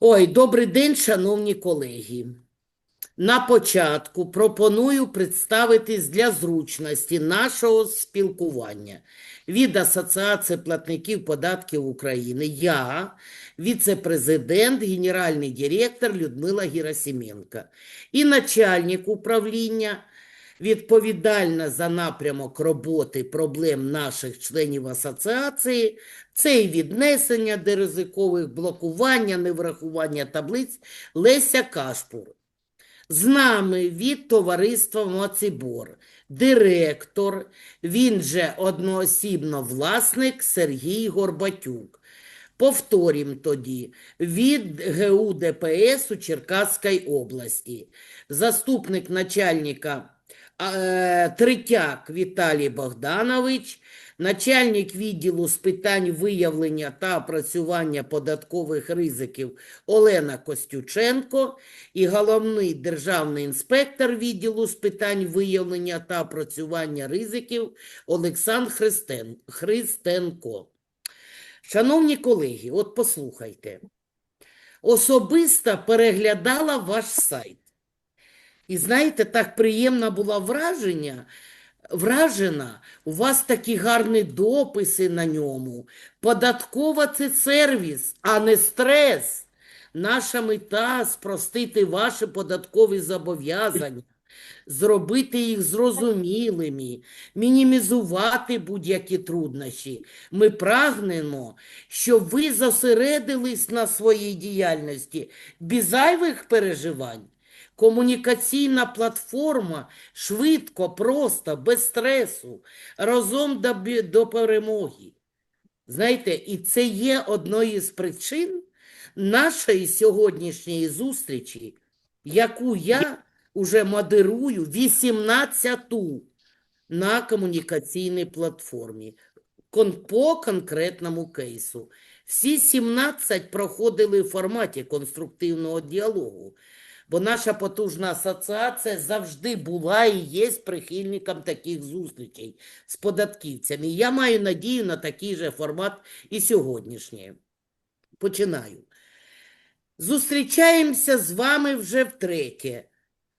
Ой, добрий день, шановні колеги. На початку пропоную представитись для зручності нашого спілкування від Асоціації платників податків України. Я, віце-президент, генеральний директор Людмила Герасименко і начальник управління, відповідальна за напрямок роботи проблем наших членів асоціації, це і віднесення до ризикових, блокування, неврахування таблиць Леся Кашпур. З нами від товариства Моцибор, директор, він же одноосібно власник Сергій Горбатюк. Повторім тоді, від ГУ ДПС у Черкаській області, заступник начальника Третяк Віталій Богданович, начальник відділу з питань виявлення та опрацювання податкових ризиків Олена Костюченко і головний державний інспектор відділу з питань виявлення та опрацювання ризиків Олександр Христен... Христенко. Шановні колеги, от послухайте. Особисто переглядала ваш сайт. І знаєте, так приємно було враження, вражена, у вас такі гарні дописи на ньому. Податкова це сервіс, а не стрес. Наша мета спростити ваші податкові зобов'язання, зробити їх зрозумілими, мінімізувати будь-які труднощі. Ми прагнемо, щоб ви зосередились на своїй діяльності без зайвих переживань. Комунікаційна платформа швидко, просто, без стресу, разом до, до перемоги. Знаєте, і це є одною з причин нашої сьогоднішньої зустрічі, яку я уже модерую 18-ту на комунікаційній платформі кон- по конкретному кейсу. Всі 17 проходили в форматі конструктивного діалогу. Бо наша потужна асоціація завжди була і є прихильником таких зустрічей з податківцями. Я маю надію на такий же формат і сьогоднішній. Починаю. Зустрічаємося з вами вже втретє.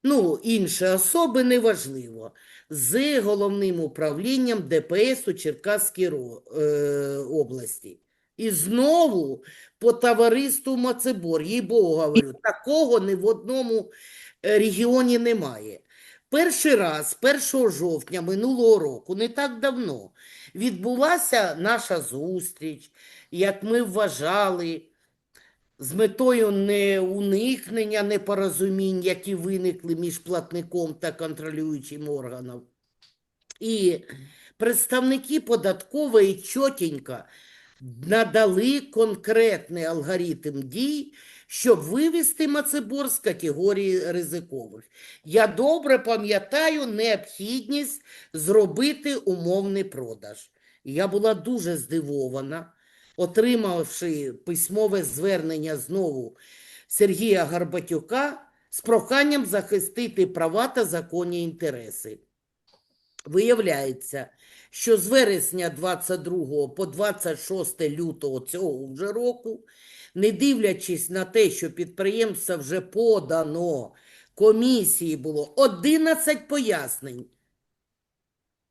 Ну, інші особи неважливо. З головним управлінням ДПС у Черкаській е, області. І знову по товариству Мацебор, їй Богу говорю, такого ні в одному е, регіоні немає. Перший раз, 1 жовтня минулого року, не так давно, відбулася наша зустріч, як ми вважали, з метою не уникнення непорозумінь, які виникли між платником та контролюючим органом. І представники податкової чотенько надали конкретний алгоритм дій, щоб вивести Мацебор з категорії ризикових. Я добре пам'ятаю необхідність зробити умовний продаж. Я була дуже здивована, отримавши письмове звернення знову Сергія Горбатюка з проханням захистити права та законні інтереси. Виявляється, що з вересня 22 по 26 лютого цього вже року, не дивлячись на те, що підприємство вже подано, комісії було 11 пояснень.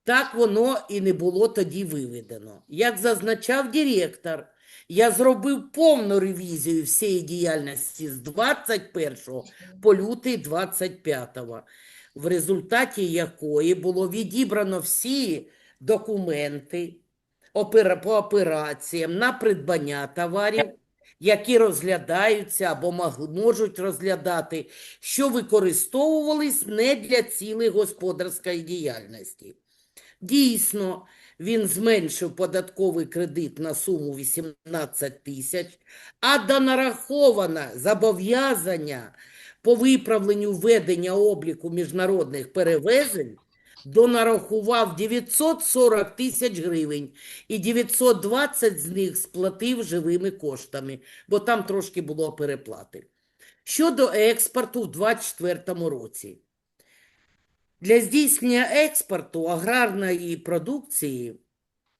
Так воно і не було тоді виведено. Як зазначав директор, я зробив повну ревізію всієї діяльності з 21 по лютий 25 в результаті якої було відібрано всі документи по операціям на придбання товарів, які розглядаються або можуть розглядати, що використовувались не для цілей господарської діяльності. Дійсно, він зменшив податковий кредит на суму 18 тисяч, а до нараховане зобов'язання по виправленню ведення обліку міжнародних перевезень донарахував 940 тисяч гривень і 920 з них сплатив живими коштами, бо там трошки було переплати. Щодо експорту в 2024 році. Для здійснення експорту аграрної продукції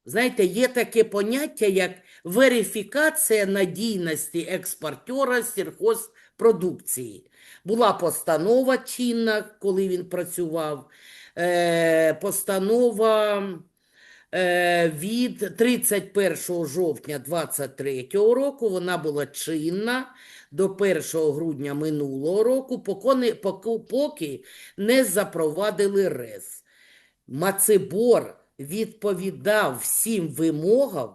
Знаєте, є таке поняття, як верифікація надійності експортера сільхозпродукції. Була постанова чинна, коли він працював, е, постанова е, від 31 жовтня 2023 року, вона була чинна до 1 грудня минулого року, поки, поки, поки не запровадили РЕС. Мацебор відповідав всім вимогам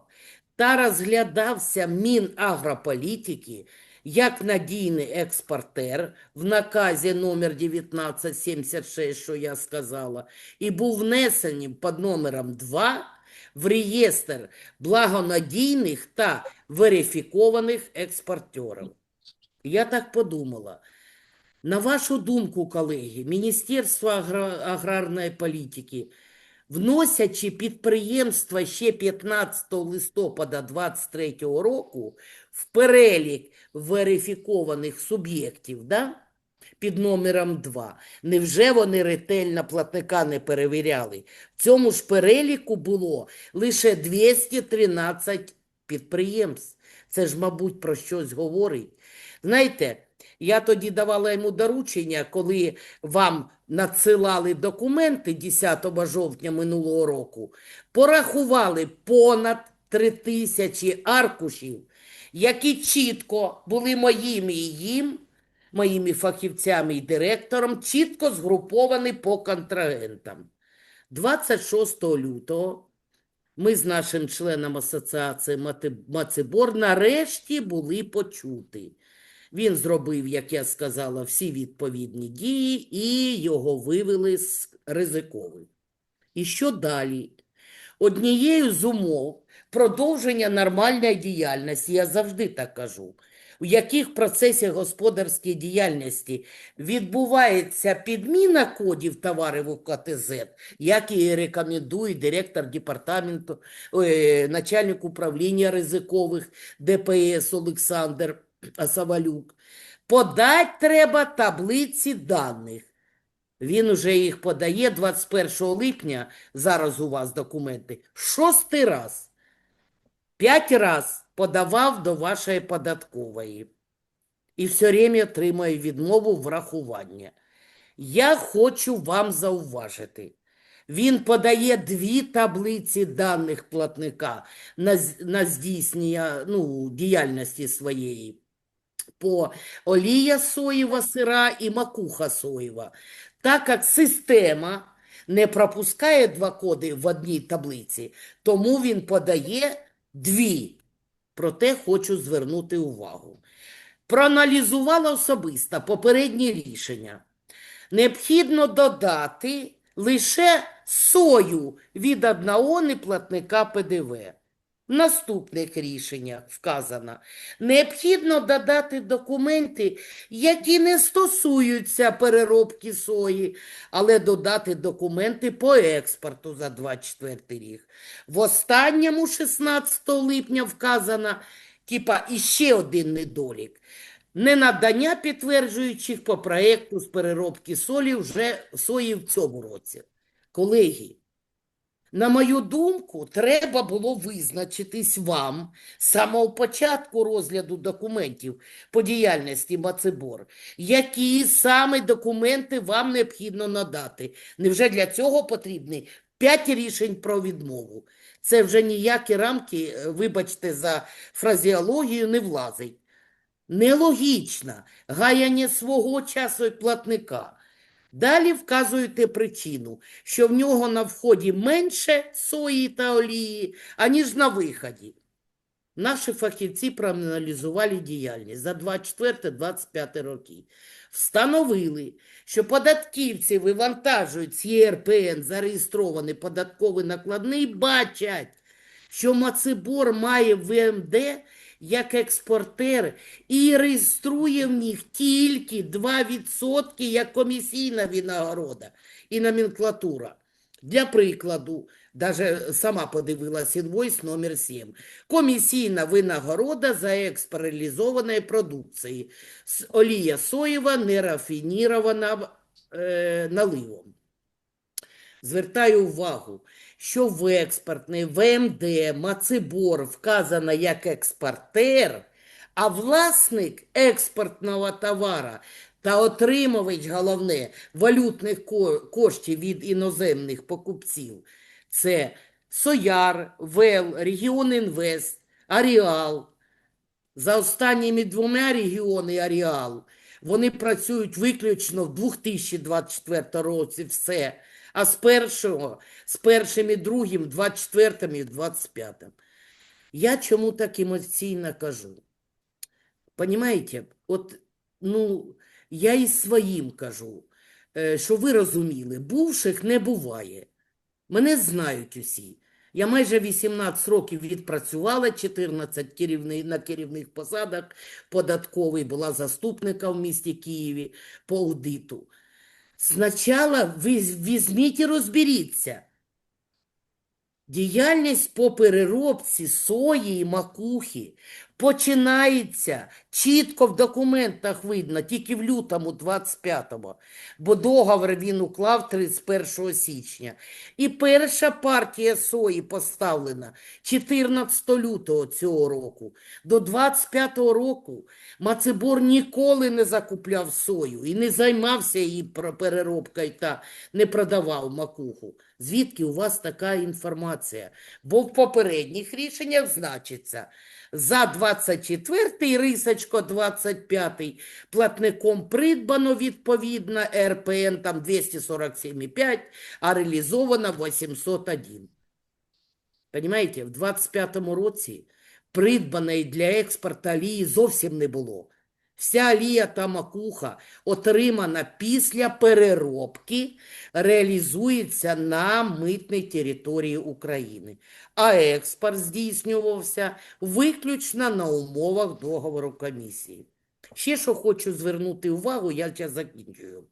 та розглядався Мінагрополітики як надійний експортер в наказі номер 1976, що я сказала, і був внесений під номером 2 в реєстр благонадійних та верифікованих експортерів. Я так подумала. На вашу думку, колеги, Міністерство аграрної політики, вносячи підприємства ще 15 листопада 2023 року в перелік верифікованих суб'єктів, да? під номером 2, невже вони ретельно платника не перевіряли? В цьому ж переліку було лише 213 підприємств. Це ж, мабуть, про щось говорить. Знаєте, я тоді давала йому доручення, коли вам надсилали документи 10 жовтня минулого року, порахували понад 3 тисячі аркушів, які чітко були моїми і їм, моїми фахівцями і директором, чітко згруповані по контрагентам. 26 лютого ми з нашим членом асоціації Мацебор нарешті були почуті. Він зробив, як я сказала, всі відповідні дії і його вивели з ризикових. І що далі? Однією з умов продовження нормальної діяльності, я завжди так кажу, в яких процесах господарської діяльності відбувається підміна кодів товарів у КТЗ, як і рекомендує директор департаменту, е, начальник управління ризикових ДПС Олександр Савалюк. Подать треба таблиці даних. Він уже їх подає 21 липня, зараз у вас документи, шостий раз. П'ять раз подавав до вашої податкової. І все время отримує відмову врахування. Я хочу вам зауважити. Він подає дві таблиці даних платника на, на здійснення ну, діяльності своєї по олія соєва сира і макуха соєва. Так як система не пропускає два коди в одній таблиці, тому він подає дві. Проте хочу звернути увагу. Проаналізувала особисто попередні рішення. Необхідно додати лише сою від одного неплатника ПДВ. В наступних рішеннях вказано, необхідно додати документи, які не стосуються переробки сої, але додати документи по експорту за 24 рік. В останньому 16 липня вказано, типа, іще один недолік. Ненадання підтверджуючих по проєкту з переробки солі вже сої в цьому році. Колеги, на мою думку, треба було визначитись вам з самого початку розгляду документів по діяльності Мацебор, які саме документи вам необхідно надати. Невже для цього потрібні п'ять рішень про відмову? Це вже ніякі рамки, е, вибачте за фразеологію, не влазить. Нелогічно гаяння свого часу і платника. Далі вказуєте причину, що в нього на вході менше сої та олії, аніж на виході. Наші фахівці проаналізували діяльність за 24-25 роки. Встановили, що податківці вивантажують з ЄРПН зареєстрований податковий накладний, бачать, що Мацебор має ВМД як експортер і реєструє в них тільки 2% як комісійна винагорода і номенклатура. Для прикладу, даже сама подивилась інвойс номер 7. Комісійна винагорода за експорт реалізованої продукції. Олія соєва нерафінірована е, наливом. Звертаю увагу, що в експортний ВМД Мацебор вказано як експортер, а власник експортного товара та отримувач, головне, валютних коштів від іноземних покупців – це Сояр, ВЕЛ, Регіон Інвест, Аріал. За останніми двома регіони Аріал вони працюють виключно в 2024 році все, а з першого, з першим і другим, 24 і 25. Я чому так емоційно кажу? Понімаєте, от, ну, я і своїм кажу, е, що ви розуміли, бувших не буває. Мене знають усі. Я майже 18 років відпрацювала, 14 керівни, на керівних посадах податковий, була заступником в місті Києві по аудиту. Спочатку ви візьміть і розберіться. Діяльність по переробці сої і макухи починається чітко в документах видно, тільки в лютому 25-го, бо договор він уклав 31 січня. І перша партія сої поставлена 14 лютого цього року. До 25-го року Мацебор ніколи не закупляв сою і не займався її переробкою та не продавав макуху. Звідки у вас така інформація? Бо в попередніх рішеннях значиться за 24-й, рисочко 25-й, платником придбано відповідно РПН там 247,5, а реалізовано 801. Понимаете, в 25-му році придбаної для експорту олії зовсім не було. Вся олія та макуха, отримана після переробки, реалізується на митній території України, а експорт здійснювався виключно на умовах договору комісії. Ще що хочу звернути увагу, я зараз закінчую.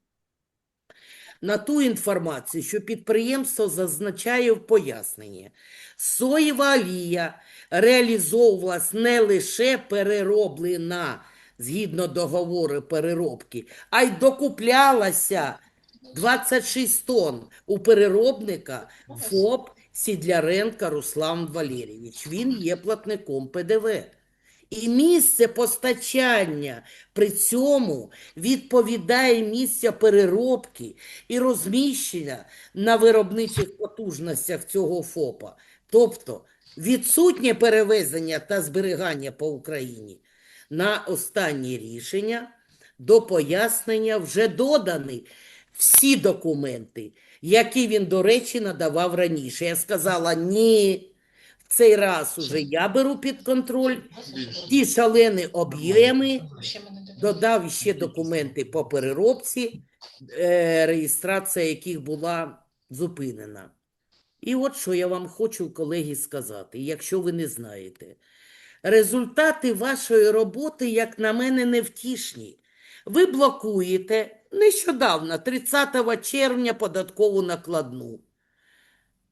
На ту інформацію, що підприємство зазначає в поясненні. Соєва олія реалізовувалась не лише перероблена згідно договору переробки, а й докуплялася 26 тонн у переробника ФОП Сідляренка Руслан Валерійович. Він є платником ПДВ. І місце постачання при цьому відповідає місця переробки і розміщення на виробничих потужностях цього ФОПа. Тобто відсутнє перевезення та зберігання по Україні. На останнє рішення до пояснення вже додані всі документи, які він, до речі, надавав раніше. Я сказала, ні, цей раз уже я беру під контроль ті шалені об'єми, додав ще документи по переробці, е, реєстрація яких була зупинена. І от що я вам хочу, колеги, сказати, якщо ви не знаєте. Результати вашої роботи, як на мене, невтішні. Ви блокуєте нещодавно, 30 червня, податкову накладну.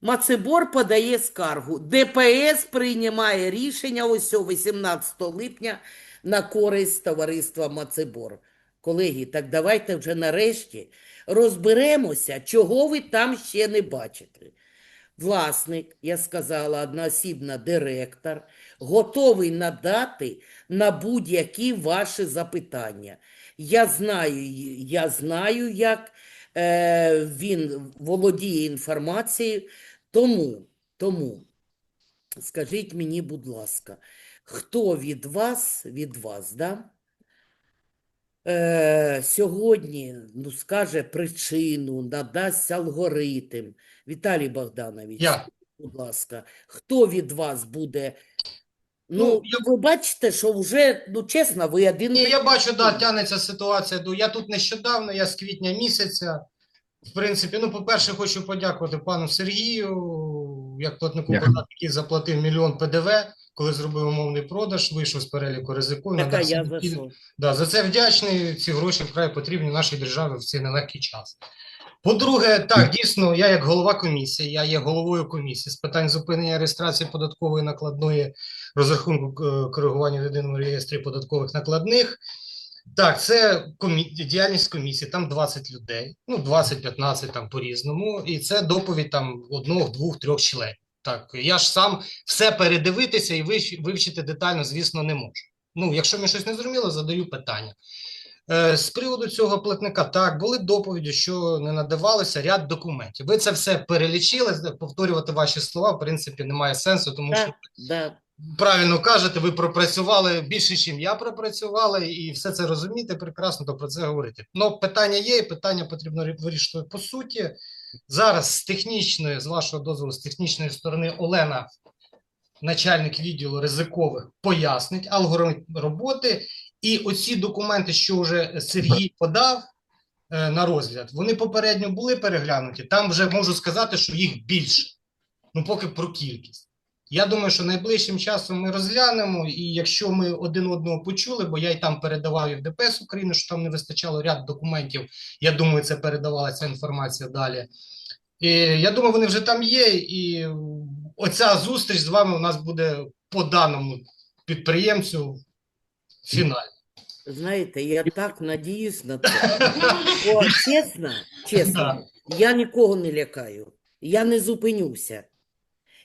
Мацебор подає скаргу. ДПС приймає рішення ось 18 липня на користь товариства Мацебор. Колеги, так давайте вже нарешті розберемося, чого ви там ще не бачите. Власник, я сказала, одноосібна директор, готовий надати на будь-які ваші запитання. Я знаю, я знаю, як е, він володіє інформацією, тому, тому скажіть мені, будь ласка, хто від вас, від вас, да? Е, сьогодні ну, скаже причину, надасть алгоритм. Віталій Богданович, Я. будь ласка, хто від вас буде? Ну, Ну, я- ви бачите, що вже, ну чесно, ви один Ні, я бачу, да, тягнеться ситуація. Ну, Я тут нещодавно, я з квітня місяця. В принципі, ну, по-перше, хочу подякувати пану Сергію, як платнику податку, який заплатив мільйон ПДВ, коли зробив умовний продаж, вийшов з переліку ризику. Така я за. Да, за це вдячний. Ці гроші вкрай потрібні нашій державі в цей нелегкий час. По-друге, так, дійсно, я як голова комісії, я є головою комісії з питань зупинення реєстрації податкової накладної розрахунку е, коригування в єдиному реєстрі податкових накладних. Так, це комі... діяльність комісії, там 20 людей, ну 20-15 там по-різному, і це доповідь там одного, двох, трьох членів. Так, я ж сам все передивитися і вивчити детально, звісно, не можу. Ну, якщо мені щось не зрозуміло, задаю питання. Е, з приводу цього платника, так, були доповіді, що не надавалося ряд документів. Ви це все перелічили, повторювати ваші слова, в принципі, немає сенсу, тому що Так. Правильно кажете, ви пропрацювали більше, ніж я пропрацювала, і все це розумієте прекрасно, то про це говорити. Ну, питання є, питання потрібно рі- вирішити по суті. Зараз з технічної, з вашого дозволу, з технічної сторони Олена, начальник відділу ризикових, пояснить алгоритм роботи. І оці документи, що вже Сергій подав е, на розгляд, вони попередньо були переглянуті. Там вже можу сказати, що їх більше. Ну, поки про кількість. Я думаю, що найближчим часом ми розглянемо, і якщо ми один одного почули, бо я й там передавав і в ДПС України, що там не вистачало ряд документів, я думаю, це передавала ця інформація далі. І я думаю, вони вже там є, і оця зустріч з вами у нас буде по даному підприємцю фінальна. Знаєте, я так надіюсь на це. Бо чесно, чесно, я нікого не лякаю. Я не зупинюся.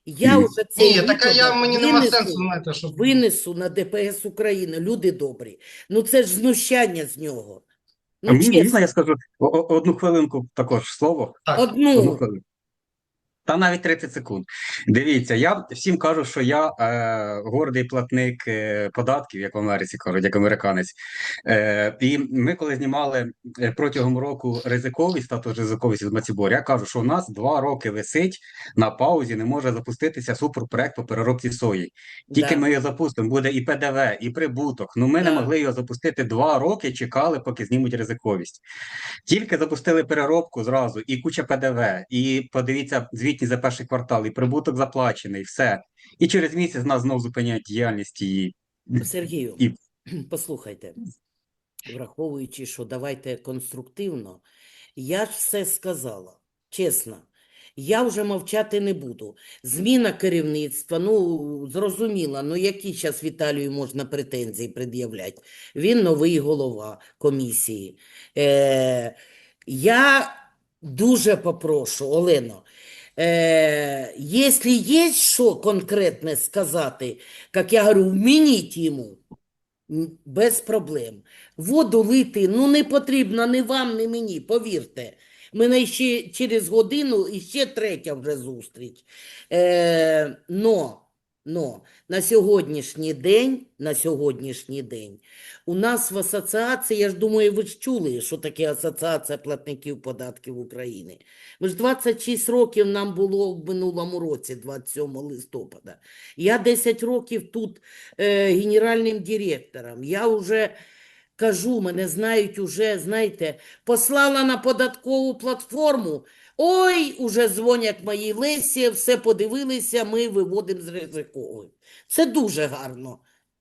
Я Ні. вже це Ні, така я мені нема винесу- сенсу, те, щоб винесу на ДПС України. Люди добрі. Ну це ж знущання з нього. А Ну, мені можна я скажу о- о- одну хвилинку також слово? так. Одну одну. хвилинку. Та навіть 30 секунд. Дивіться, я всім кажу, що я е, гордий платник е, податків, як в Америці кажуть, як американець. Е, і ми, коли знімали е, протягом року ризиковість, статус ризиковість з Мацібор, я кажу, що у нас два роки висить на паузі, не може запуститися суперпроект по переробці сої. Тільки Да. ми його запустимо, буде і ПДВ, і прибуток. Ну ми не могли його запустити два роки, чекали, поки знімуть ризиковість. Тільки запустили переробку зразу, і куча ПДВ, і подивіться звітність за перший квартал, і прибуток заплачений, все. І через місяць нас знов зупиняють діяльність і Сергію, І- послухайте, враховуючи, що давайте конструктивно, я ж все сказала, чесно. Я вже мовчати не буду. Зміна керівництва, ну, зрозуміло, ну які зараз Віталію можна претензії пред'являти? Він новий голова комісії. Е, я дуже попрошу, Олено, е, якщо є що конкретне сказати, як я говорю, вмініть йому. Без проблем. Воду лити, ну не потрібно ні вам, ні мені, повірте. Мене ще через годину і ще третя вже зустріч. Е, но, но на сьогоднішній день, на сьогоднішній день у нас в асоціації, я ж думаю, ви ж чули, що таке Асоціація платників податків України. Ми ж 26 років нам було в минулому році, 27 листопада. Я 10 років тут е, генеральним директором. Я вже кажу, мене знають уже, знаєте, послала на податкову платформу. Ой, уже дзвонять мої Лесі, все подивилися, ми виводимо з ризикових. Це дуже гарно,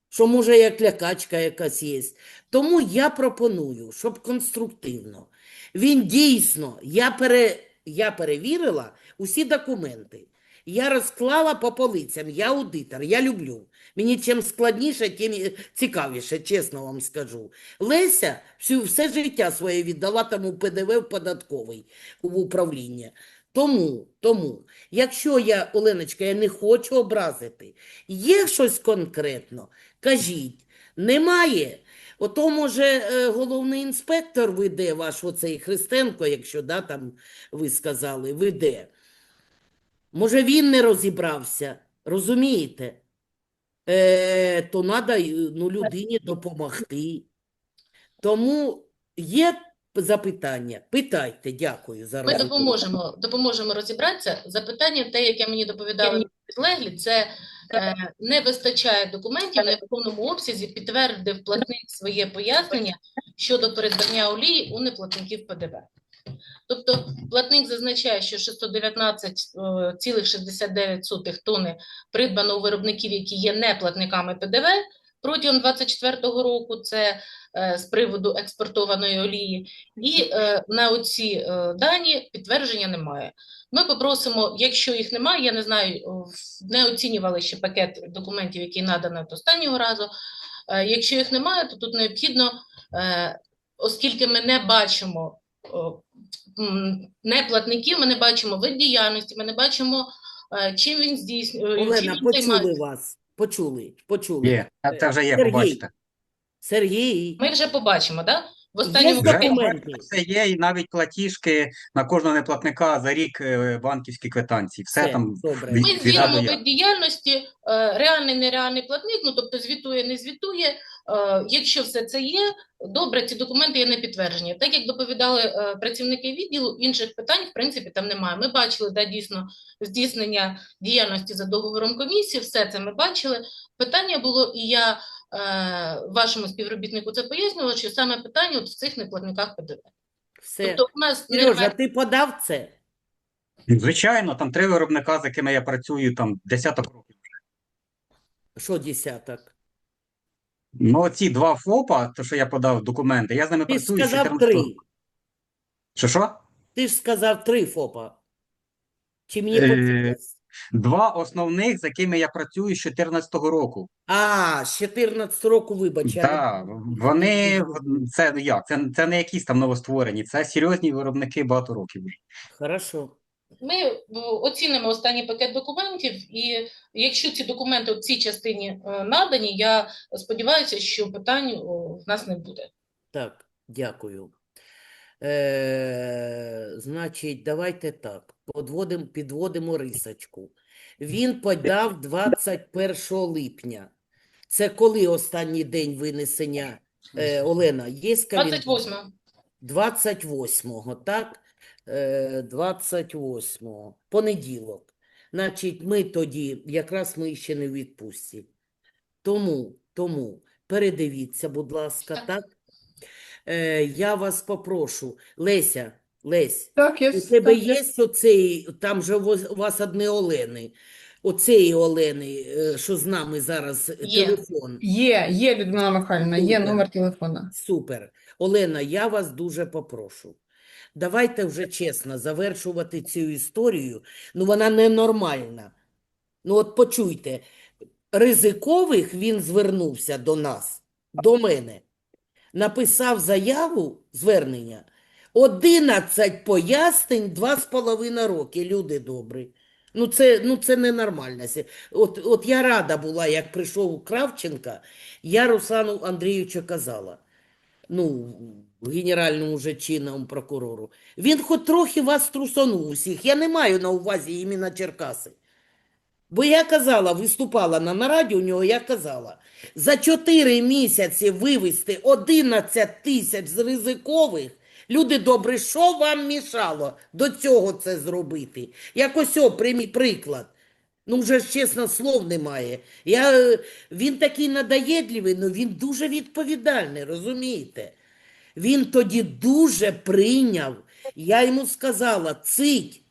що може як лякачка якась є. Тому я пропоную, щоб конструктивно. Він дійсно, я, пере, я перевірила усі документи. Я розклала по полицям, я аудитор, я люблю. Мені чим складніше, тим цікавіше, чесно вам скажу. Леся всю, все життя своє віддала тому ПДВ в податковий в управління. Тому, тому, якщо я, Оленочка, я не хочу образити, є щось конкретно, кажіть, немає. Ото, може, е, головний інспектор веде ваш оцей Христенко, якщо да, там ви сказали, веде. Може, він не розібрався, розумієте? Е, то треба ну, людині допомогти. Тому є запитання? Питайте, дякую за Ми допоможемо, допоможемо розібратися. Запитання, те, яке мені доповідали підлеглі, це е, не вистачає документів, не в повному обсязі підтвердив платник своє пояснення щодо передбання олії у неплатників ПДВ. Тобто платник зазначає, що 619,69 тонни придбано у виробників, які є неплатниками ПДВ протягом 2024 року, це е, з приводу експортованої олії, і е, на оці е, дані підтвердження немає. Ми попросимо, якщо їх немає, я не знаю, не оцінювали ще пакет документів, який наданий до останнього разу. Е, Якщо їх немає, то тут необхідно е, оскільки ми не бачимо неплатників, ми не бачимо вид діяльності, ми не бачимо, е, чим він здійснює, чим Олена, він почули займається. вас. Почули, почули. Є, це- вже є, Сергій. побачите. Сергій, Ми вже побачимо, да? В останньому Вже пакеті документи? Все є, і навіть платіжки на кожного неплатника за рік е, банківські квитанції. Все Все, там добре. від- Ми від звіримо вид діяльності, е, реальний, нереальний платник, ну тобто звітує, не звітує. Е, Якщо все це є, добре, ці документи є не підтверджені. Так як доповідали е, працівники відділу, інших питань в принципі там немає. Ми бачили, да, дійсно здійснення діяльності за договором комісії, все це ми бачили. Питання було, і я е, вашому співробітнику це пояснювала, що саме питання от в цих неплатниках ПДВ. Все. Тобто у нас Сережа, немає ти подав це? Звичайно, там три виробника, з якими я працюю, там десяток років. Що десяток? Ну, ці два ФОПа, то, що я подав документи, я з ними Ти ж працюю з сказав 14 три. Що що? Ти ж сказав три ФОПа. Чи мені Е, почулось? Два основних, з якими я працюю з 14-го року. А, з 14 року, вибач. Так, вони це ну як? Це, це не якісь там новостворені, це серйозні виробники багато років вже. Хорошо. Ми е, оцінимо останній пакет документів, і якщо ці документи в цій частині е, надані, я сподіваюся, що питань о, в нас не буде. Так, дякую. Е, значить, давайте так. Подводим, підводимо рисочку. Він подав 21 липня. Це коли останній день винесення? Е, Олена, є календар? 28 28-го, так? Е, 28-го, понеділок. Значить, ми тоді, якраз ми ще не в відпустці. Тому, тому, передивіться, будь ласка, Так. так? Е, я вас попрошу, Леся, Лесь, Так, я у тебе так, я- є оцей, там же у вас- одне Олени, оцеї Олени, е, що з нами зараз, е, Є. телефон. Є, є, Людмила Михайлівна, є номер телефона. Супер. Олена, я вас дуже попрошу. Давайте вже чесно завершувати цю історію. Ну, вона ненормальна. Ну, от почуйте, Ризикових він звернувся до нас, до мене. Написав заяву, звернення, 11 пояснень, 2,5 роки, люди добрі. Ну, це, ну, це ненормально. От, от я рада була, як прийшов Кравченка, я Руслану Андрійовичу казала, ну, генеральному вже чинному прокурору, він хоч трохи вас трусонув усіх. Я не маю на увазі іменно Черкаси. Бо я казала, виступала на нараді у нього, я казала, за 4 місяці вивезти 11 тисяч з ризикових, люди добрі, що вам мішало до цього це зробити? Якось о, приклад. Ну, вже ж чесно, слов немає. Я, е, він такий надоєдливий, але він дуже відповідальний, розумієте? Він тоді дуже прийняв. Я йому сказала, цить,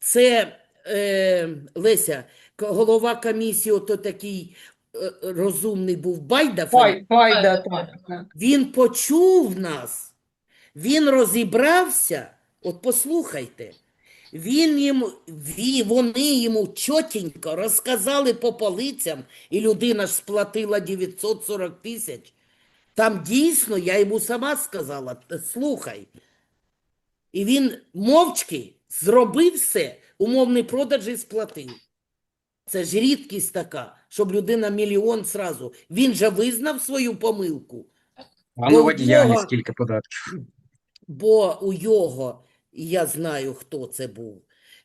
це е, Леся, голова комісії, ото такий е, розумний був Байда. Пай, пай, Пай, да, да, так, так. Він почув нас, він розібрався. От послухайте, він їм, вони йому чотенько розказали по полицям, і людина ж сплатила 940 тисяч. Там дійсно, я йому сама сказала, слухай. І він мовчки зробив все, умовний продаж і сплатив. Це ж рідкість така, щоб людина мільйон зразу. Він же визнав свою помилку. А Бо ну в скільки податків. Бо у його, і я знаю, хто це був,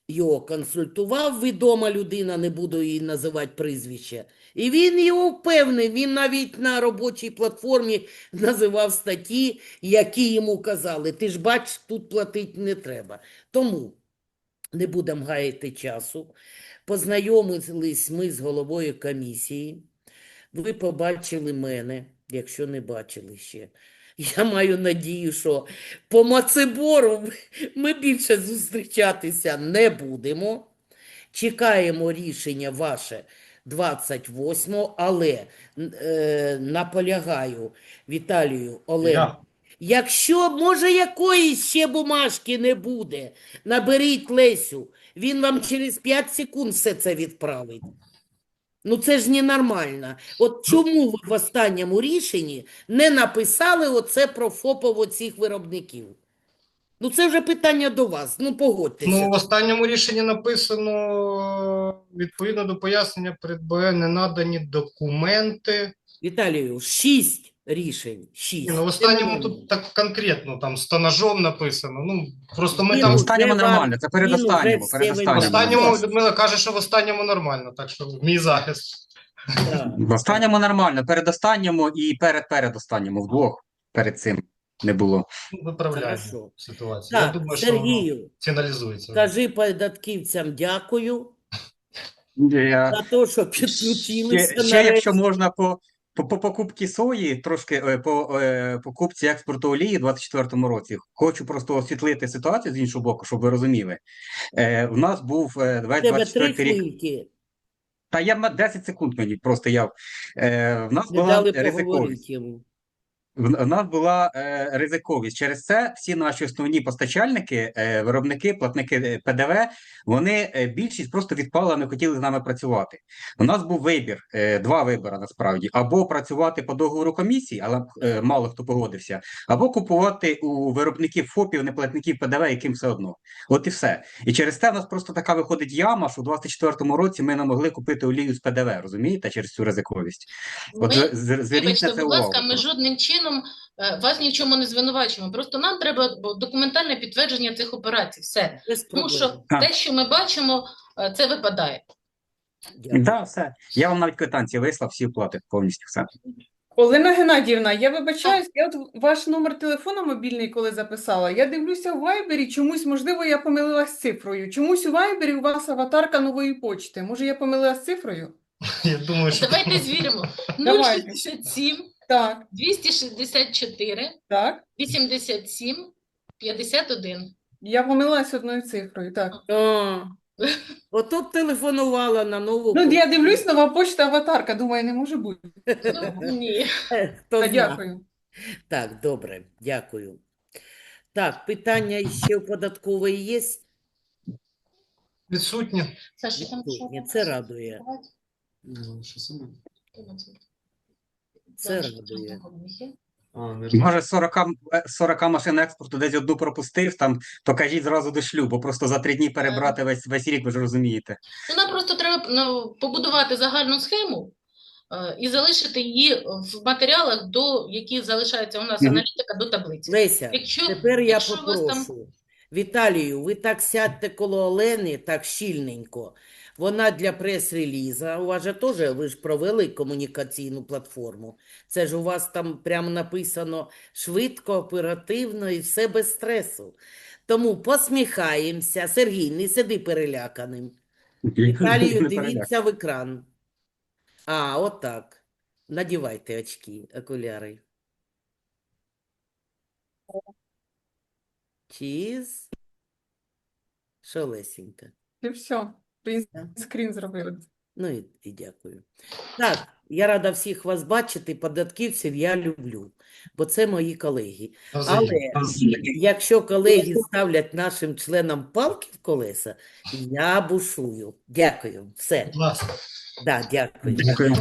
його консультував відома людина, не буду її називати прізвище. І він його впевнив, він навіть на робочій платформі називав статті, які йому казали, ти ж бач, тут платити не треба. Тому не будемо гаяти часу. Познайомились ми з головою комісії. Ви побачили мене, якщо не бачили ще. Я маю надію, що по Мацебору ми більше зустрічатися не будемо. Чекаємо рішення ваше 28-го, але е, наполягаю, Віталію, Олег, Я. Якщо, може, якоїсь ще бумажки не буде, наберіть Лесю, він вам через 5 секунд все це відправить. Ну це ж ненормально. От чому ви в останньому рішенні не написали оце про ФОПово цих виробників? Ну це вже питання до вас, ну погодьтеся. Ну, в останньому рішенні написано, відповідно до пояснення передбає не надані документи. Віталію, шість рішень, шість. Ну, в останньому тут так конкретно, там, з тонажом написано. Ну, просто ми там В останньому нормально, це передостанньому, все В передостанньому. останньому. Людмила каже, що в останньому нормально, так що мій захист. Так. В останньому нормально, передостанньому і перед передостанньому, вдвох перед цим не було. Ну, Виправляємо Хорошо. ситуацію. Я Так, думаю, що воно Сергію, фіналізується. кажи податківцям дякую Я... за те, що Ще, підключилися ще нарешті. якщо можна по, по, по покупці сої, трошки е, по е, покупці експорту олії у 2024 році, хочу просто освітлити ситуацію з іншого боку, щоб ви розуміли. Е, в нас був е, У 24 рік. хвильки. Та я ма- 10 секунд мені просто я. Е, в нас була ризиковість. В нас була е, ризиковість. Через це всі наші основні постачальники, е, виробники, платники е, ПДВ, вони е, більшість просто відпали, не хотіли з нами працювати. У нас був вибір, е, два вибори насправді: або працювати по договору комісії, але е, мало хто погодився, або купувати у виробників ФОПів, неплатників ПДВ, яким все одно. От і все. І через це в нас просто така виходить яма, що у 24-му році ми не могли купити олію з ПДВ, розумієте, через цю ризиковість. От Ми- з- з- зверніть Вибачте, це будь увагу. ласка, ми жодним чином е, вас ні в чому не звинувачуємо. Просто нам треба документальне підтвердження цих операцій. Все. Без Тому що Так. те, що ми бачимо, е, це випадає. Да, все. Я вам навіть квитанції вислав, всі плати повністю все. Олена Геннадіївна, я вибачаюсь, я от ваш номер телефона мобільний, коли записала, я дивлюся в Вайбері, чомусь, можливо, я помилилась з цифрою. Чомусь у Вайбері у вас аватарка нової почти. Може, я помилилась з цифрою? Я думаю, що Давайте звіримо. Давайте. 067 Так, 264 так. 87 51. Я помилилась одною цифрою, так. А, ото б телефонувала на нову Ну, я дивлюсь, нова почта аватарка, думаю, не може бути. Ну, ні. Е, Хто Та зна. дякую. Так, добре, дякую. Так, питання ще у податкової є? відсутні. Саша, там? Це радує. Ну, Це радує. Може, 40, м- е, 40 машин експорту десь одну пропустив, там, то кажіть зразу до шлюбу, просто за три дні перебрати весь, весь рік, ви ж розумієте. Ну, нам просто треба ну, побудувати загальну схему е, і залишити її в матеріалах, до які залишається у нас Мгм. аналітика до таблиці. Леся, Якщо, тепер я якщо у вас там. Віталію, ви так сядьте коло Олени, так щільненько. Вона для прес-реліза. У вас же теж, ви ж провели комунікаційну платформу. Це ж у вас там прямо написано швидко, оперативно і все без стресу. Тому посміхаємося. Сергій, не сиди переляканим. Віталію, дивіться в екран. А, отак. Надівайте очки, окуляри. Чіз. Що, Лесінька? І все. Скрін зробили. Ну і, і дякую. Так, я рада всіх вас бачити. Податківців я люблю, бо це мої колеги. Але якщо колеги ставлять нашим членам палки в колеса, я бушую. Дякую. Все. Будь ласка. Да, дякую. Дякую.